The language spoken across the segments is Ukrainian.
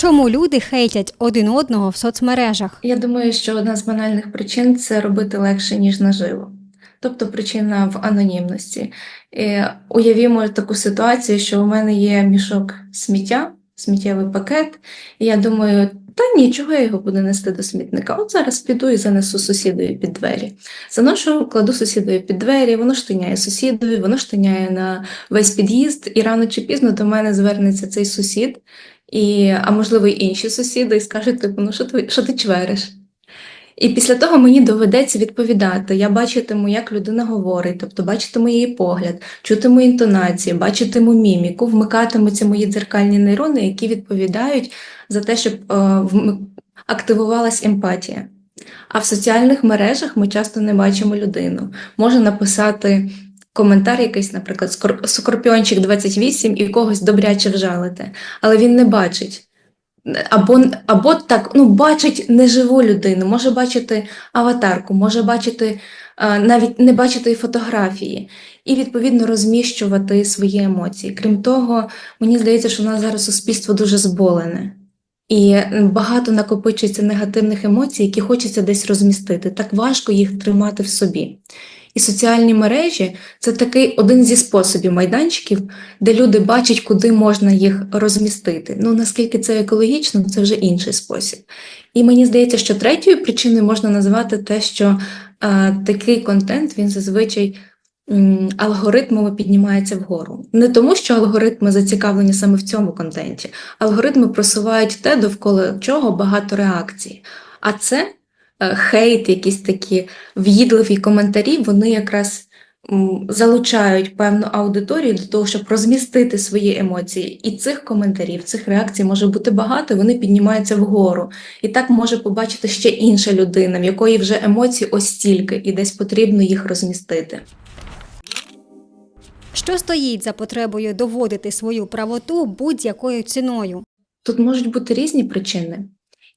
Чому люди хейтять один одного в соцмережах? Я думаю, що одна з банальних причин це робити легше, ніж наживо. Тобто причина в анонімності. Уявімо таку ситуацію, що у мене є мішок сміття, сміттєвий пакет, і я думаю, та ні, чого я його буду нести до смітника. От зараз піду і занесу сусідові під двері. Заношу, кладу сусідові під двері, воно штиняє сусідові, воно штиняє на весь під'їзд, і рано чи пізно до мене звернеться цей сусід, і, а можливо, й інші сусіди, і скажуть, типу, ну що ти, що ти чвериш? І після того мені доведеться відповідати. Я бачитиму, як людина говорить, тобто бачитиму її погляд, чутиму інтонації, бачитиму міміку, вмикатимуться мої дзеркальні нейрони, які відповідають за те, щоб е, активувалась емпатія. А в соціальних мережах ми часто не бачимо людину. Може написати коментар якийсь, наприклад, «Скор- Скорпіончик 28 і когось добряче вжалити, але він не бачить. Або, або так, ну, бачить неживу людину, може бачити аватарку, може бачити, е, навіть не бачити фотографії, і відповідно розміщувати свої емоції. Крім того, мені здається, що в нас зараз суспільство дуже зболене. І багато накопичується негативних емоцій, які хочеться десь розмістити. Так важко їх тримати в собі. І соціальні мережі це такий один зі способів майданчиків, де люди бачать, куди можна їх розмістити. Ну наскільки це екологічно, це вже інший спосіб. І мені здається, що третьою причиною можна назвати те, що е, такий контент він зазвичай алгоритмами піднімається вгору. Не тому, що алгоритми зацікавлені саме в цьому контенті. Алгоритми просувають те, довкола чого багато реакцій. А це хейт, якісь такі в'їдливі коментарі, вони якраз залучають певну аудиторію до того, щоб розмістити свої емоції. І цих коментарів, цих реакцій може бути багато, вони піднімаються вгору. І так може побачити ще інша людина, в якої вже емоцій ось стільки, і десь потрібно їх розмістити. Що стоїть за потребою доводити свою правоту будь-якою ціною? Тут можуть бути різні причини.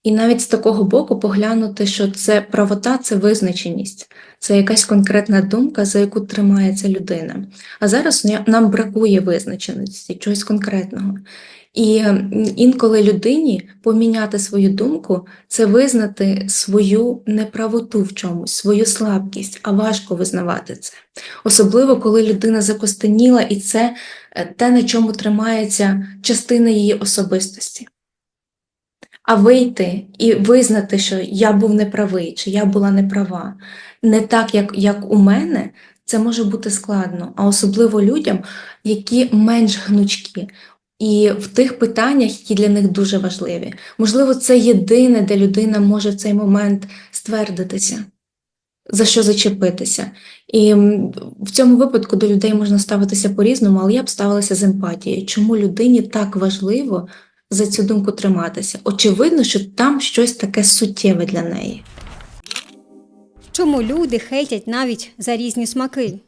І навіть з такого боку поглянути, що це правота, це визначеність, це якась конкретна думка, за яку тримається людина. А зараз нам бракує визначеності, чогось конкретного. І інколи людині поміняти свою думку це визнати свою неправоту в чомусь, свою слабкість, а важко визнавати це. Особливо, коли людина закостеніла, і це е, те, на чому тримається частина її особистості. А вийти і визнати, що я був неправий, чи я була неправа, не так, як, як у мене, це може бути складно, а особливо людям, які менш гнучкі. І в тих питаннях, які для них дуже важливі. Можливо, це єдине, де людина може в цей момент ствердитися, за що зачепитися. І в цьому випадку до людей можна ставитися по-різному, але я б ставилася з емпатією. Чому людині так важливо за цю думку триматися? Очевидно, що там щось таке суттєве для неї. Чому люди хейтять навіть за різні смаки?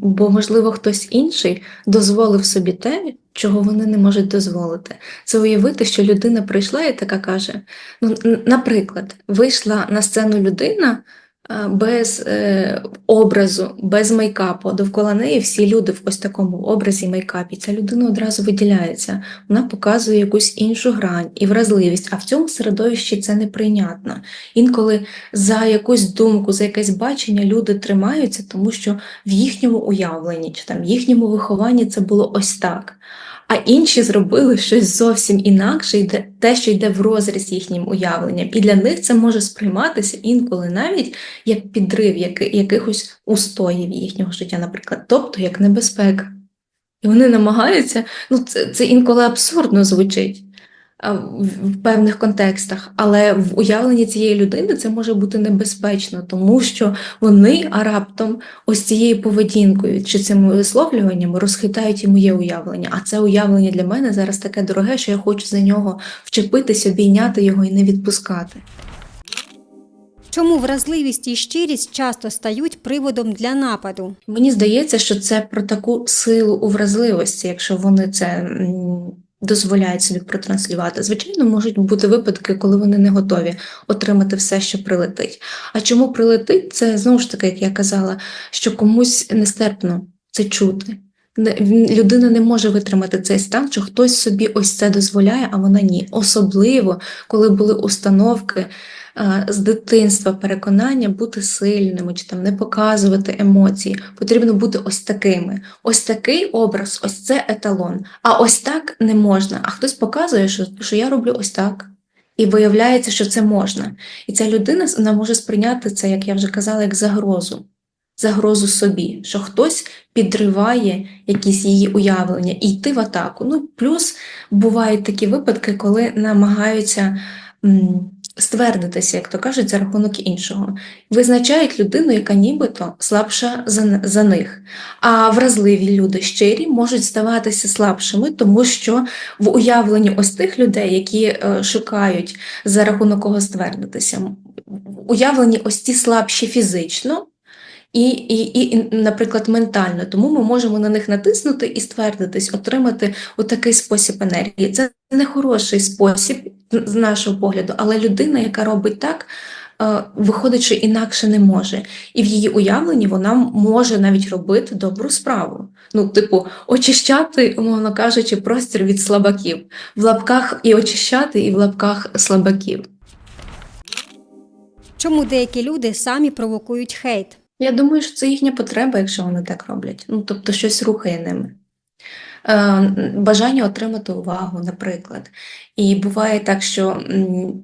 Бо, можливо, хтось інший дозволив собі те, чого вони не можуть дозволити. Це уявити, що людина прийшла і така каже: ну, наприклад, вийшла на сцену людина без е, образу, без мейкапу. Довкола неї всі люди в ось такому образі мейкапі. Ця людина одразу виділяється. Вона показує якусь іншу грань і вразливість, а в цьому середовищі це неприйнятно. Інколи за якусь думку, за якесь бачення люди тримаються, тому що в їхньому уявленні чи там в їхньому вихованні це було ось так. А інші зробили щось зовсім інакше, йде те, що йде в розріз їхнім уявленням. І для них це може сприйматися інколи навіть як підрив яки- якихось устоїв їхнього життя, наприклад, тобто як небезпека. І вони намагаються, ну це, це інколи абсурдно звучить в певних контекстах, але в уявленні цієї людини це може бути небезпечно, тому що вони а раптом ось цією поведінкою чи цими висловлюваннями розхитають і моє уявлення. А це уявлення для мене зараз таке дороге, що я хочу за нього вчепитись, обійняти його і не відпускати. Чому вразливість і щирість часто стають приводом для нападу? Мені здається, що це про таку силу у вразливості, якщо вони це дозволяють собі протранслювати. Звичайно, можуть бути випадки, коли вони не готові отримати все, що прилетить. А чому прилетить? Це знову ж таки, як я казала, що комусь нестерпно це чути. Людина не може витримати цей стан, що хтось собі ось це дозволяє, а вона ні. Особливо, коли були установки з дитинства переконання бути сильними чи там не показувати емоції. Потрібно бути ось такими. Ось такий образ, ось це еталон. А ось так не можна. А хтось показує, що, що я роблю ось так. І виявляється, що це можна. І ця людина вона може сприйняти це, як я вже казала, як загрозу. Загрозу собі, що хтось підриває якісь її уявлення і йти в атаку. Ну, плюс бувають такі випадки, коли намагаються ствердитися, як то кажуть, за рахунок іншого. Визначають людину, яка нібито слабша за, за них. А вразливі люди щирі можуть ставатися слабшими, тому що в уявленні ось тих людей, які е, шукають за рахунок кого ствердитися, в уявленні ось ті слабші фізично. І, і, і, наприклад, ментально, тому ми можемо на них натиснути і ствердитись, отримати отакий спосіб енергії. Це не хороший спосіб з нашого погляду, але людина, яка робить так, е, виходить, інакше не може. І в її уявленні вона може навіть робити добру справу. Ну, типу, очищати, умовно кажучи, простір від слабаків. В лапках і очищати, і в лапках слабаків. Чому деякі люди самі провокують хейт? Я думаю, що це їхня потреба, якщо вони так роблять. Ну, тобто щось рухає ними. Е, бажання отримати увагу, наприклад. І буває так, що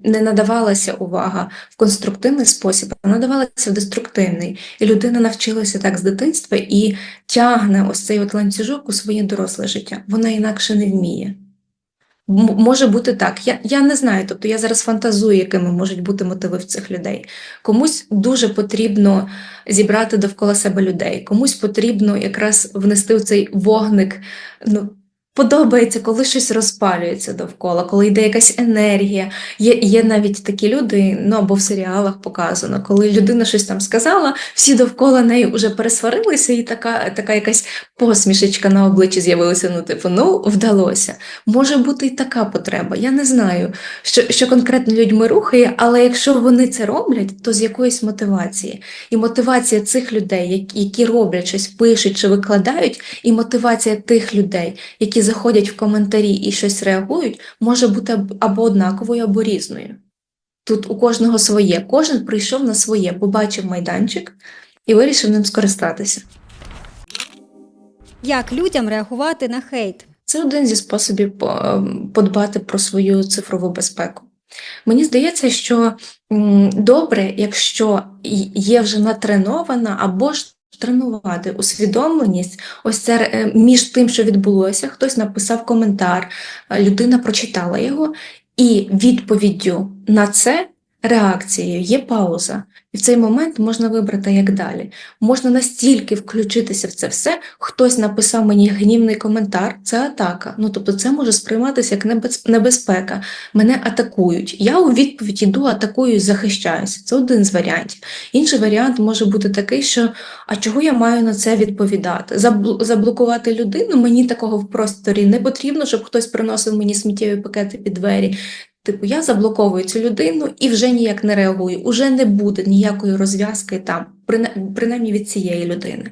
не надавалася увага в конструктивний спосіб, а надавалася в деструктивний. І людина навчилася так з дитинства і тягне ось цей от ланцюжок у своє доросле життя. Вона інакше не вміє. Може бути так. Я, я не знаю, тобто я зараз фантазую, якими можуть бути мотиви в цих людей. Комусь дуже потрібно зібрати довкола себе людей, комусь потрібно якраз внести в цей вогник. Ну, подобається, коли щось розпалюється довкола, коли йде якась енергія. Є, є навіть такі люди, ну або в серіалах показано, коли людина щось там сказала, всі довкола неї вже пересварилися, і така, така якась посмішечка на обличчі з'явилася. Ну, типу, ну вдалося. Може бути і така потреба. Я не знаю, що, що конкретно людьми рухає, але якщо вони це роблять, то з якоїсь мотивації. І мотивація цих людей, які, роблять щось, пишуть чи викладають, і мотивація тих людей, які заходять в коментарі і щось реагують, може бути або однаковою, або різною. Тут у кожного своє. Кожен прийшов на своє, побачив майданчик і вирішив ним скористатися. Як людям реагувати на хейт? Це один зі способів ем, подбати про свою цифрову безпеку. Мені здається, що добре, якщо є вже натренована або ж тренувати усвідомленість, ось це е, між тим, що відбулося, хтось написав коментар, е, людина прочитала його, і відповіддю на це реакцією є пауза. І в цей момент можна вибрати, як далі. Можна настільки включитися в це все. Хтось написав мені гнівний коментар, це атака. Ну тобто, це може сприйматися як небез- небезпека. Мене атакують. Я у відповідь іду, атакую і захищаюся. Це один з варіантів. Інший варіант може бути такий, що а чого я маю на це відповідати? Заблокувати людину мені такого в просторі не потрібно, щоб хтось приносив мені сміттєві пакети під двері. Типу, я заблоковую цю людину і вже ніяк не реагую. Уже не буде ніякої розв'язки там, принаймні від цієї людини.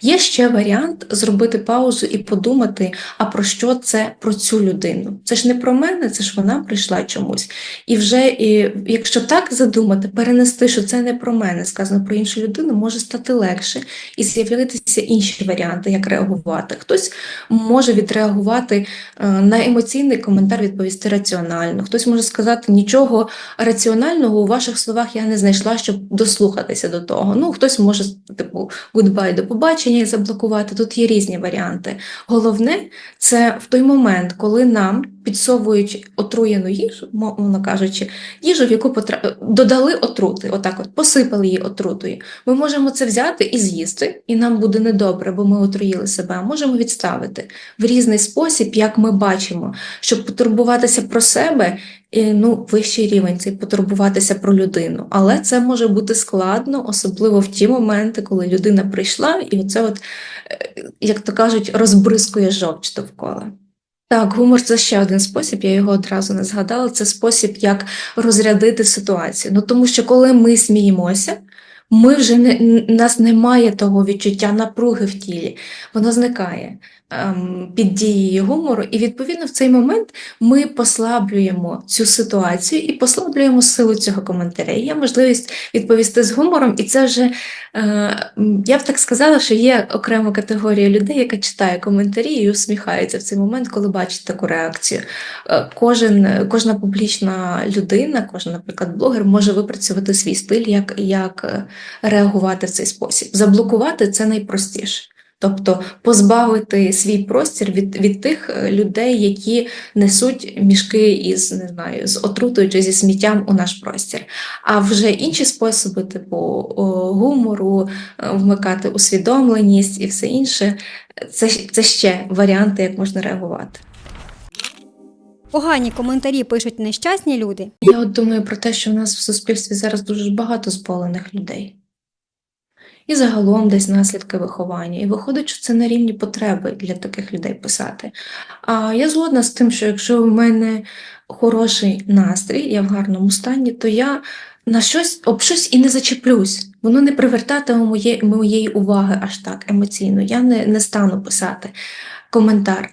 Є ще варіант зробити паузу і подумати, а про що це про цю людину? Це ж не про мене, це ж вона прийшла чомусь. І вже, і, якщо так задумати, перенести, що це не про мене, сказано про іншу людину, може стати легше і з'явитися інші варіанти, як реагувати. Хтось може відреагувати е, на емоційний коментар, відповісти раціонально. Хтось може сказати, нічого раціонального у ваших словах я не знайшла, щоб дослухатися до того. Ну, хтось може, типу, гудбай до побачення і заблокувати. Тут є різні варіанти. Головне, це в той момент, коли нам підсовують отруєну їжу, мовно кажучи, їжу, в яку потра... додали отрути, отак от посипали її отрутою. Ми можемо це взяти і з'їсти, і нам буде недобре, бо ми отруїли себе. А можемо відставити в різний спосіб, як ми бачимо, щоб потурбуватися про себе. І, ну, вищий рівень це потурбуватися про людину. Але це може бути складно, особливо в ті моменти, коли людина прийшла, і оце, от, е, як то кажуть, розбризкує жовч довкола. Так, гумор це ще один спосіб, я його одразу не згадала. Це спосіб, як розрядити ситуацію. Ну тому що коли ми сміємося, ми вже не нас немає того відчуття напруги в тілі, воно зникає. Ем, під дією гумору, і відповідно в цей момент ми послаблюємо цю ситуацію і послаблюємо силу цього коментаря. Є можливість відповісти з гумором, і це вже е, я б так сказала, що є окрема категорія людей, яка читає коментарі і усміхається в цей момент, коли бачить таку реакцію. Е, Кожен, кожна публічна людина, кожен, наприклад, блогер може випрацювати свій стиль, як, як е, реагувати в цей спосіб. Заблокувати це найпростіше. Тобто позбавити свій простір від, від тих е, людей, які несуть мішки із не знаю, з отрутою чи зі сміттям у наш простір. А вже інші способи, типу гумору, е, вмикати усвідомленість і все інше, це, це ще варіанти, як можна реагувати. Погані коментарі пишуть нещасні люди. Я от думаю про те, що в нас в суспільстві зараз дуже багато зболених людей. І загалом десь наслідки виховання. І виходить, що це на рівні потреби для таких людей писати. А я згодна з тим, що якщо в мене хороший настрій, я в гарному стані, то я на щось об щось і не зачеплюсь. Воно не привертатиме моє, моєї уваги аж так емоційно. Я не, не стану писати коментар.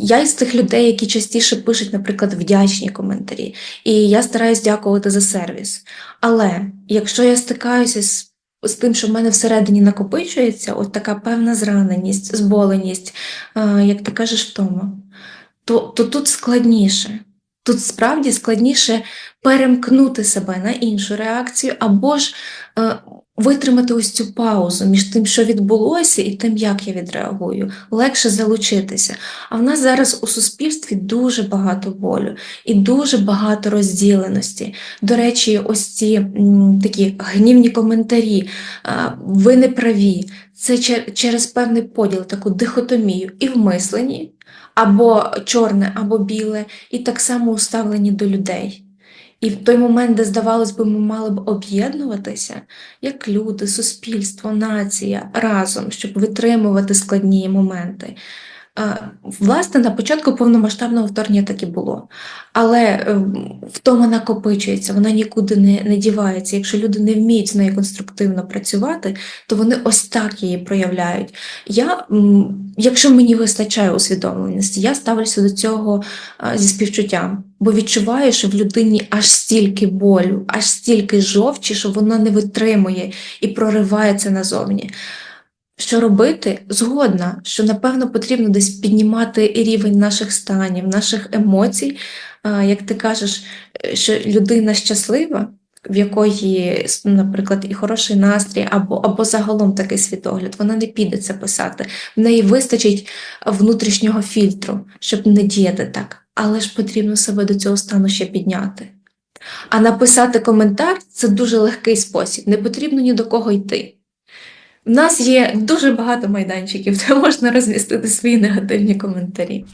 Я із тих людей, які частіше пишуть, наприклад, вдячні коментарі. І я стараюсь дякувати за сервіс. Але якщо я стикаюся з, з тим, що в мене всередині накопичується, от така певна зраненість, зболеність, е, як ти кажеш, втома, то, то тут складніше. Тут справді складніше перемкнути себе на іншу реакцію, або ж е, витримати ось цю паузу між тим, що відбулося, і тим, як я відреагую, легше залучитися. А в нас зараз у суспільстві дуже багато болю і дуже багато розділеності. До речі, ось ці такі гнівні коментарі, а, ви не праві. Це чер- через певний поділ, таку дихотомію і в мисленні, або чорне, або біле, і так само у ставленні до людей. І в той момент, де, здавалось би, ми мали б об'єднуватися, як люди, суспільство, нація разом, щоб витримувати складні моменти. Е, Власне, на початку повномасштабного вторгнення так і було. Але ем, втома накопичується, вона нікуди не, не дівається. Якщо люди не вміють з нею конструктивно працювати, то вони ось так її проявляють. Я, якщо мені вистачає усвідомленості, я ставлюся до цього зі співчуттям, бо відчуваю, що в людині аж стільки болю, аж стільки жовчі, що вона не витримує і проривається назовні. Що робити? Згодна, що напевно потрібно десь піднімати рівень наших станів, наших емоцій. Як ти кажеш, що людина щаслива, в якої, наприклад, і хороший настрій, або, або загалом такий світогляд, вона не піде це писати. В неї вистачить внутрішнього фільтру, щоб не діяти так. Але ж потрібно себе до цього стану ще підняти. А написати коментар це дуже легкий спосіб, не потрібно ні до кого йти. У нас є дуже багато майданчиків, де можна розмістити свої негативні коментарі.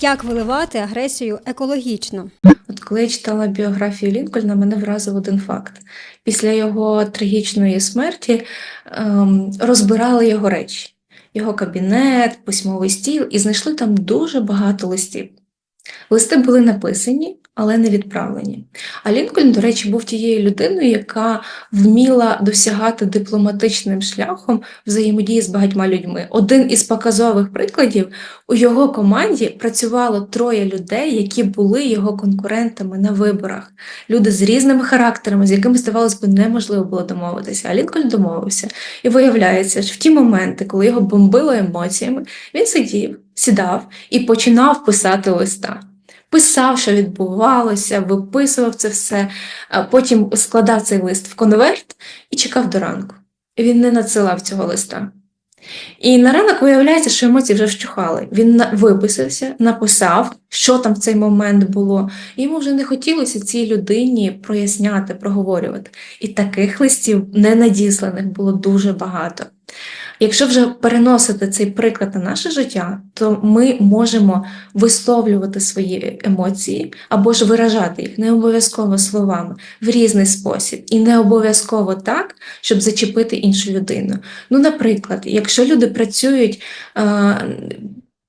Як виливати агресію екологічно? От коли я читала біографію Лінкольна, мене вразив один факт. Після його трагічної смерті ем, розбирали його речі, його кабінет, письмовий стіл, і знайшли там дуже багато листів. Листи були написані, але не відправлені. А Лінкольн, до речі, був тією людиною, яка вміла досягати дипломатичним шляхом взаємодії з багатьма людьми. Один із показових прикладів у його команді працювало троє людей, які були його конкурентами на виборах. Люди з різними характерами, з якими, здавалось би, неможливо було домовитися. А Лінкольн домовився. І виявляється, що в ті моменти, коли його бомбило емоціями, він сидів, сідав і починав писати листа. Писав, що відбувалося, виписував це все, потім складав цей лист в конверт і чекав до ранку. Він не надсилав цього листа. І на ранок виявляється, що емоції вже вщухали. Він виписався, написав, що там в цей момент було. Йому вже не хотілося цій людині проясняти, проговорювати. І таких листів ненадісланих було дуже багато. Якщо вже переносити цей приклад на наше життя, то ми можемо висловлювати свої емоції або ж виражати їх не обов'язково словами в різний спосіб, і не обов'язково так, щоб зачепити іншу людину. Ну, наприклад, якщо люди працюють е,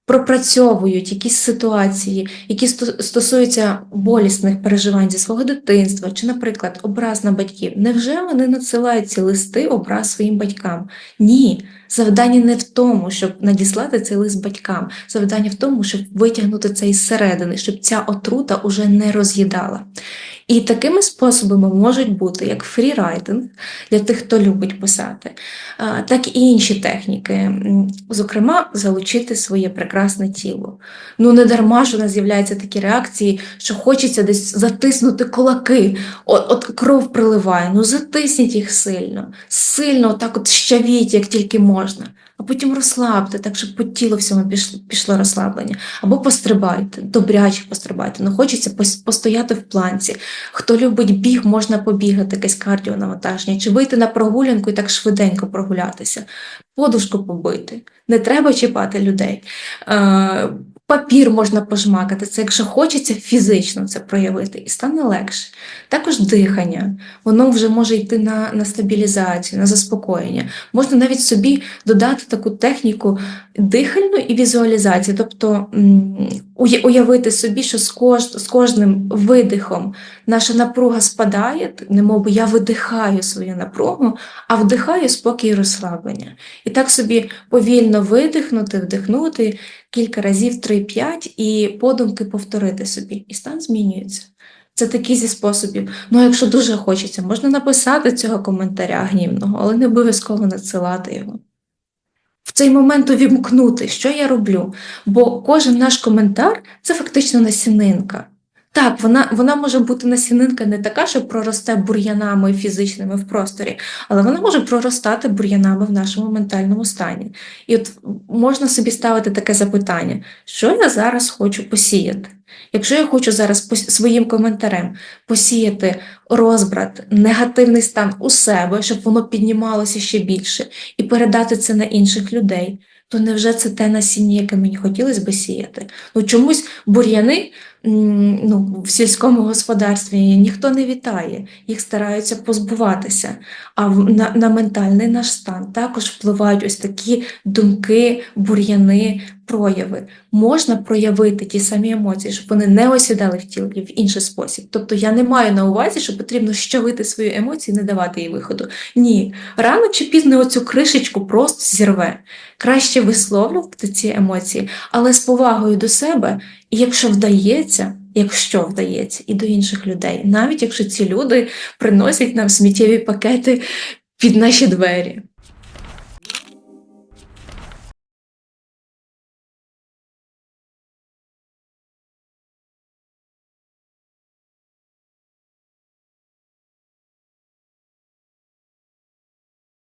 пропрацьовують якісь ситуації, які стосуються болісних переживань зі свого дитинства, чи, наприклад, образ на батьків, невже вони надсилають ці листи образ своїм батькам? Ні. Завдання не в тому, щоб надіслати цей лист батькам. Завдання в тому, щоб витягнути це із середини, щоб ця отрута уже не роз'їдала. І такими способами можуть бути як фрірайтинг для тих, хто любить писати, так і інші техніки. Зокрема, залучити своє прекрасне тіло. Ну не дарма ж у нас з'являються такі реакції, що хочеться десь затиснути кулаки, от, от кров приливає. Ну затисніть їх сильно, сильно, отак от щавіть, як тільки можна. А потім розслабте, так щоб по тілу всьому пішло, пішло розслаблення. Або пострибайте, добряче пострибайте. Ну хочеться постояти в планці. Хто любить біг, можна побігати, якесь кардіонавантаження, чи вийти на прогулянку і так швиденько прогулятися, подушку побити. Не треба чіпати людей. Папір можна пожмакати, це якщо хочеться фізично це проявити, і стане легше. Також дихання, воно вже може йти на, на стабілізацію, на заспокоєння. Можна навіть собі додати таку техніку дихальну і візуалізації, тобто уявити собі, що з, кож, з кожним видихом наша напруга спадає, немов би я видихаю свою напругу, а вдихаю спокій і розслаблення. І так собі повільно видихнути, вдихнути кілька разів 3-5 і подумки повторити собі, і стан змінюється. Це такий зі способів. Ну, якщо дуже хочеться, можна написати цього коментаря гнівного, але не обов'язково надсилати його. В цей момент увімкнути, що я роблю, бо кожен наш коментар це фактично насінинка. Так, вона, вона може бути насінинка не така, що проросте бур'янами фізичними в просторі, але вона може проростати бур'янами в нашому ментальному стані. І от можна собі ставити таке запитання: що я зараз хочу посіяти? Якщо я хочу зараз своїм коментарем посіяти розбрат, негативний стан у себе, щоб воно піднімалося ще більше, і передати це на інших людей, то невже це те насіння, яке мені хотілося би сіяти? Ну чомусь бур'яни ну, в сільському господарстві ніхто не вітає, їх стараються позбуватися. А на, на ментальний наш стан також впливають ось такі думки, бур'яни, прояви. Можна проявити ті самі емоції, щоб вони не осідали в тілі в інший спосіб. Тобто я не маю на увазі, що потрібно щавити свої емоції і не давати їй виходу. Ні, рано чи пізно оцю кришечку просто зірве. Краще висловлювати ці емоції, але з повагою до себе, і якщо вдається, якщо вдається, і до інших людей, навіть якщо ці люди приносять нам сміттєві пакети під наші двері.